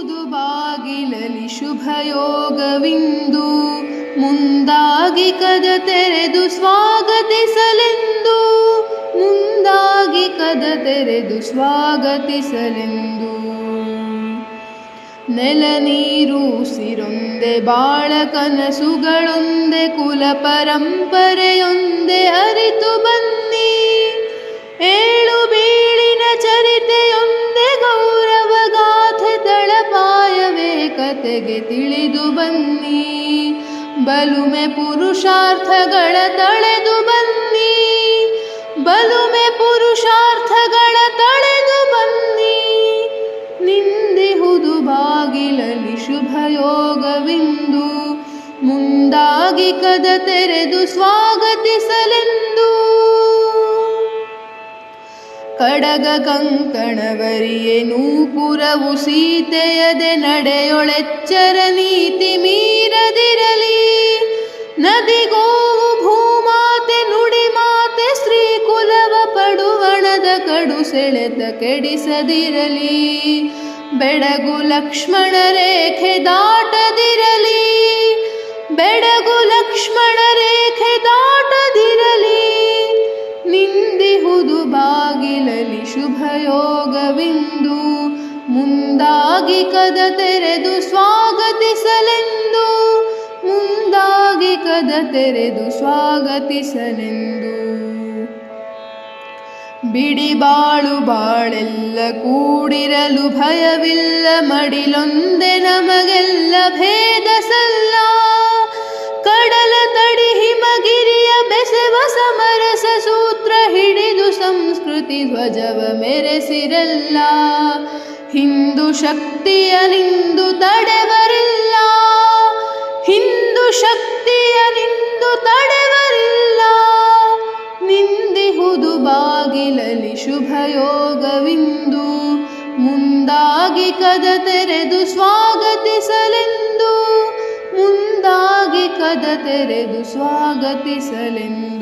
ನಿಂದಿಹುದು ಬಾಗಿಲಲಿ ಶುಭಯೋಗವಿಂದು, ಮುಂದಾಗಿ ಕದ ತೆರೆದು ಸ್ವಾಗತಿಸಲೆಂದು, ಮುಂದಾಗಿ ಕದ ತೆರೆದು ಸ್ವಾಗತಿಸಲೆಂದು. ನೆಲ ನೀರು ಸಿರೊಂದೆ ಬಾಳ ಕನಸುಗಳೊಂದೆ, ಕುಲ ಪರಂಪರೆಯೊಂದೆ ಅರಿತು ಬನ್ನಿ. ಏಳು ಕತೆಗೆ ತಿಳಿದು ಬನ್ನಿ. ಬಲುಮೆ ಪುರುಷಾರ್ಥಗಳ ತಳೆದು ಬನ್ನಿ. ಬಲುಮೆ ಪುರುಷಾರ್ಥಗಳ ತಳೆದು ಬನ್ನಿ. ನಿಂದಿಹುದು ಬಾಗಿಲಲಿ ಶುಭಯೋಗವಿಂದು. ಮುಂದಾಗಿ ಕದ ತೆರೆದು ಸ್ವಾಗತಿಸಲೆಂದು. ಕಡಗ ಕಂಕಣವರಿಯೇ, ನೂಪುರವು ಸೀತೆಯದೆ ನಡೆಯೊಳೆಚ್ಚರ ನೀತಿ ಮೀರದಿರಲಿ. ನದಿಗೋವು ಭೂಮಾತೆ ನುಡಿ ಮಾತೆ ಸ್ತ್ರೀ ಕುಲವ ಪಡುವಣದ ಕಡು ಸೆಳೆತ ಕೆಡಿಸದಿರಲಿ. ಬೆಡಗು ಲಕ್ಷ್ಮಣ ರೇಖೆ ದಾಟದಿರಲಿ. ಬೆಡಗು ಲಕ್ಷ್ಮಣ ಬಾಗಿಲಲಿ ಶುಭಯೋಗವಿಂದು ಮುಂದಾಗಿ ಕದ ತೆರೆದು ಸ್ವಾಗತಿಸಲೆಂದು, ಮುಂದಾಗಿ ಕದ ತೆರೆದು ಸ್ವಾಗತಿಸಲೆಂದು. ಬಿಡಿ ಬಾಳು ಬಾಳೆಲ್ಲ ಕೂಡಿರಲು ಭಯವಿಲ್ಲ, ಮಡಿಲೊಂದೆ ನಮಗೆಲ್ಲ ಭೇದ ಸಲ್ಲ. ಕಡಲ ತಡಿ ಹಿಮಗಿರಿಯ ಬೆಸೆವ ಸಮರಸ ಹಿಡಿದು ಸಂಸ್ಕೃತಿ ಧ್ವಜವ ಮೆರೆಸಿರಲ್ಲ. ಹಿಂದೂ ಶಕ್ತಿಯ ನಿಂದು ತಡೆವರಿಲ್ಲ. ಹಿಂದೂ ಶಕ್ತಿಯ ನಿಂದು ತಡೆವರಿಲ್ಲ. ನಿಂದಿಹುದು ಬಾಗಿಲಲಿ ಶುಭಯೋಗವಿಂದು. ಮುಂದಾಗಿ ಕದ ತೆರೆದು ಸ್ವಾಗತಿಸಲೆಂದು. ಮುಂದಾಗಿ ಕದ ತೆರೆದು ಸ್ವಾಗತಿಸಲೆಂದು.